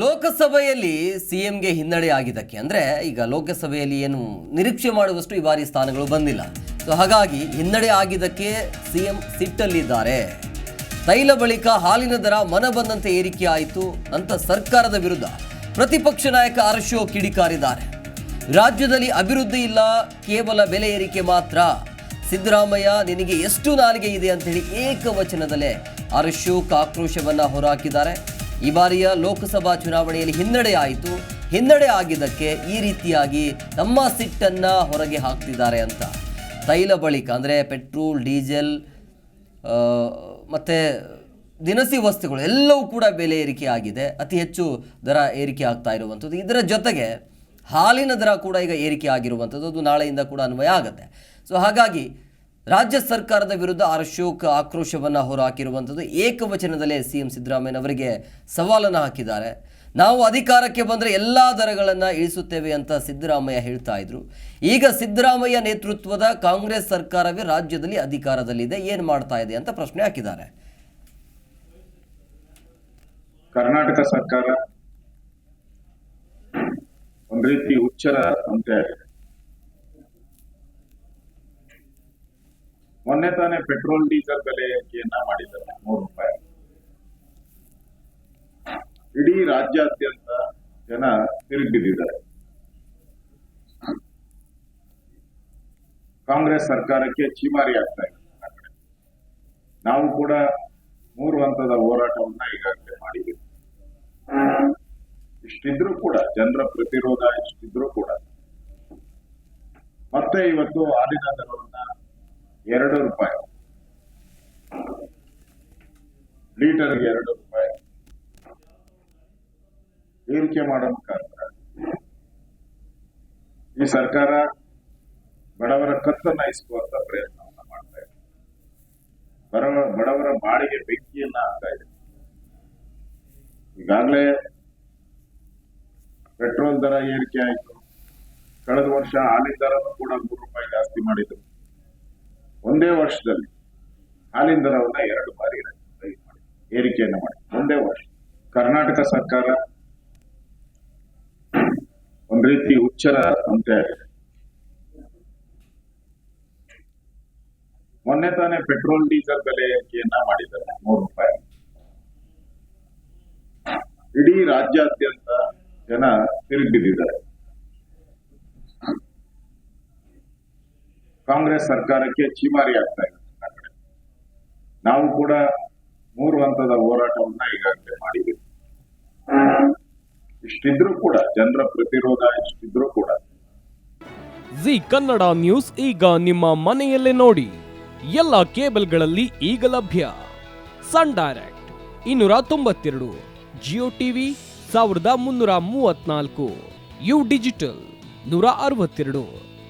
ಲೋಕಸಭೆಯಲ್ಲಿ ಸಿಎಂಗೆ ಹಿನ್ನಡೆ ಆಗಿದ್ದಕ್ಕೆ, ಅಂದರೆ ಈಗ ಲೋಕಸಭೆಯಲ್ಲಿ ಏನು ನಿರೀಕ್ಷೆ ಮಾಡುವಷ್ಟು ಈ ಬಾರಿ ಸ್ಥಾನಗಳು ಬಂದಿಲ್ಲ. ಸೊ ಹಾಗಾಗಿ ಹಿನ್ನಡೆ ಆಗಿದ್ದಕ್ಕೆ ಸಿಎಂ ಸಿಟ್ಟಲ್ಲಿದ್ದಾರೆ. ತೈಲ ಬಳಿಕ ಹಾಲಿನ ದರ ಮನ ಬಂದಂತೆ ಏರಿಕೆ ಆಯಿತು. ಅಂತ ಸರ್ಕಾರದ ವಿರುದ್ಧ ಪ್ರತಿಪಕ್ಷ ನಾಯಕ ಅರಶೋ ಕಿಡಿಕಾರಿದ್ದಾರೆ. ರಾಜ್ಯದಲ್ಲಿ ಅಭಿವೃದ್ಧಿ ಇಲ್ಲ, ಕೇವಲ ಬೆಲೆ ಏರಿಕೆ ಮಾತ್ರ. ಸಿದ್ದರಾಮಯ್ಯ, ನಿನಗೆ ಎಷ್ಟು ನಾಲಿಗೆ ಇದೆ ಅಂತ ಹೇಳಿ ಏಕವಚನದಲ್ಲೇ ಅರಶೋ ಕಾಕ್ರೋಶವನ್ನು ಹೊರಹಾಕಿದ್ದಾರೆ. ಈ ಬಾರಿಯ ಲೋಕಸಭಾ ಚುನಾವಣೆಯಲ್ಲಿ ಹಿನ್ನಡೆ ಆಯಿತು. ಹಿನ್ನಡೆ ಆಗಿದ್ದಕ್ಕೆ ಈ ರೀತಿಯಾಗಿ ತಮ್ಮ ಸಿಟ್ಟನ್ನು ಹೊರಗೆ ಹಾಕ್ತಿದ್ದಾರೆ ಅಂತ. ತೈಲ ಬಳಿಕ ಅಂದರೆ ಪೆಟ್ರೋಲ್, ಡೀಸೆಲ್ ಮತ್ತು ಮತ್ತೆ ದಿನಸಿ ವಸ್ತುಗಳು ಎಲ್ಲವೂ ಕೂಡ ಬೆಲೆ ಏರಿಕೆ ಆಗಿದೆ. ಅತಿ ಹೆಚ್ಚು ದರ ಏರಿಕೆ ಆಗ್ತಾ ಇರುವಂಥದ್ದು. ಇದರ ಜೊತೆಗೆ ಹಾಲಿನ ದರ ಕೂಡ ಈಗ ಏರಿಕೆ ಆಗಿರುವಂಥದ್ದು. ಅದು ನಾಳೆಯಿಂದ ಕೂಡ ಅನ್ವಯ ಆಗುತ್ತೆ. ಸೊ ಹಾಗಾಗಿ ರಾಜ್ಯ ಸರ್ಕಾರದ ವಿರುದ್ಧ ಅಶೋಕ್ ಆಕ್ರೋಶವನ್ನು ಹೊರಹಾಕಿರುವಂಥದ್ದು ಏಕವಚನದಲ್ಲೇ ಸಿ ಎಂ ಸಿದ್ದರಾಮಯ್ಯನವರಿಗೆ ಸವಾಲನ್ನು ಹಾಕಿದ್ದಾರೆ. ನಾವು ಅಧಿಕಾರಕ್ಕೆ ಬಂದರೆ ಎಲ್ಲ ದರಗಳನ್ನು ಇಳಿಸುತ್ತೇವೆ ಅಂತ ಸಿದ್ದರಾಮಯ್ಯ ಹೇಳ್ತಾ ಇದ್ರು. ಈಗ ಸಿದ್ದರಾಮಯ್ಯ ನೇತೃತ್ವದ ಕಾಂಗ್ರೆಸ್ ಸರ್ಕಾರವೇ ರಾಜ್ಯದಲ್ಲಿ ಅಧಿಕಾರದಲ್ಲಿದೆ, ಏನು ಮಾಡ್ತಾ ಇದೆ ಅಂತ ಪ್ರಶ್ನೆ ಹಾಕಿದ್ದಾರೆ. ಕರ್ನಾಟಕ ಸರ್ಕಾರ ಒಂದು ರೀತಿ ಹುಚ್ಚರ ಅಂತೆ ಮೊನ್ನೆ ತಾನೇ ಪೆಟ್ರೋಲ್, ಡೀಸೆಲ್ ಬೆಲೆ ಏರಿಕೆಯನ್ನ ಮಾಡಿದ್ದಾರೆ? ಮೂರು ರೂಪಾಯಿ. ಇಡೀ ರಾಜ್ಯಾದ್ಯಂತ ಜನ ತಿರುಗಿಬಿದ್ದಿದ್ದಾರೆ. ಕಾಂಗ್ರೆಸ್ ಸರ್ಕಾರಕ್ಕೆ ಚೀಮಾರಿ ಆಗ್ತಾ ಇದೆ. ನಾವು ಕೂಡ ಮೂರು ಹಂತದ ಹೋರಾಟವನ್ನ ಈಗಾಗಲೇ ಮಾಡಿದ್ದೀವಿ. ಇಷ್ಟಿದ್ರೂ ಕೂಡ, ಜನರ ಪ್ರತಿರೋಧ ಇಷ್ಟಿದ್ರೂ ಕೂಡ. ಮತ್ತೆ ಇವತ್ತು ದರವನ್ನ ಎರಡು ರೂಪಾಯಿ. ಲೀಟರ್ಗೆ ಎರಡು ರೂಪಾಯಿ. ಏರಿಕೆ ಮಾಡೋ ಮುಖಾಂತರ. ಈ ಸರ್ಕಾರ ಬಡವರ ಕತ್ತನ್ನ ಇಸುವಂತ ಪ್ರಯತ್ನವನ್ನ ಮಾಡ್ತಾ ಇದೆ. ಬಡವ, ಬಡವರ ಬಾಡಿಗೆ ಬೆಂಕಿಯನ್ನ ಹಾಕ್ತಾ ಇದೆ. ಈಗಾಗಲೇ ಪೆಟ್ರೋಲ್ ದರ ಏರಿಕೆ ಆಯಿತು. ಕಳೆದ ವರ್ಷ ಹಾಲಿನ ದರನು ಕೂಡ ಮೂರು ರೂಪಾಯಿ ಜಾಸ್ತಿ ಮಾಡಿದ್ರು. ಒಂದೇ ವರ್ಷದಲ್ಲಿ ಹಾಲಿನ ಎರಡು ಬಾರಿ ಏರಿಕೆಯನ್ನು ಮಾಡಿ ಒಂದೇ ವರ್ಷ. ಕರ್ನಾಟಕ ಸರ್ಕಾರ ಒಂದ್ ರೀತಿ ಉಚ್ಚರ ಅಂತೆ ಆಗಿದೆ ಮೊನ್ನೆ ತಾನೇ ಪೆಟ್ರೋಲ್, ಡೀಸೆಲ್ ಬೆಲೆ ಏರಿಕೆಯನ್ನ ಮಾಡಿದ್ದಾರೆ. ಮೂರು ರೂಪಾಯಿ. ಇಡೀ ರಾಜ್ಯಾದ್ಯಂತ ಜನ ತಿರುಗಿಬಿದ್ದಿದ್ದಾರೆ. ಕಾಂಗ್ರೆಸ್ ಸರ್ಕಾರಕ್ಕೆ ಚೀಮಾರಿ ಆಗ್ತಾ ಇದೆ ನಾವು ಕೂಡ ಮೂರು ಹಂತದ ಹೋರಾಟವನ್ನ ಈಗಾಗಲೇ ಮಾಡಿದ್ದೀವಿ. ಇಷ್ಟಿದ್ರೂ ಕೂಡ, ಜನರ ಪ್ರತಿರೋಧ ಇಷ್ಟಿದ್ರೂ ಕೂಡ. ಜಿ ಕನ್ನಡ ನ್ಯೂಸ್ ಈಗ ನಿಮ್ಮ ಮನೆಯಲ್ಲೇ ನೋಡಿ. ಎಲ್ಲ ಕೇಬಲ್ಗಳಲ್ಲಿ ಈಗ ಲಭ್ಯ. ಸನ್ ಡೈರೆಕ್ಟ್ ಇನ್ನೂರ ತೊಂಬತ್ತೆರಡು, ಜಿಯೋ ಟಿವಿ ಸಾವಿರದ ಮುನ್ನೂರ ಮೂವತ್ನಾಲ್ಕು ಯು ಡಿಜಿಟಲ್ ನೂರ ಅರವತ್ತೆರಡು.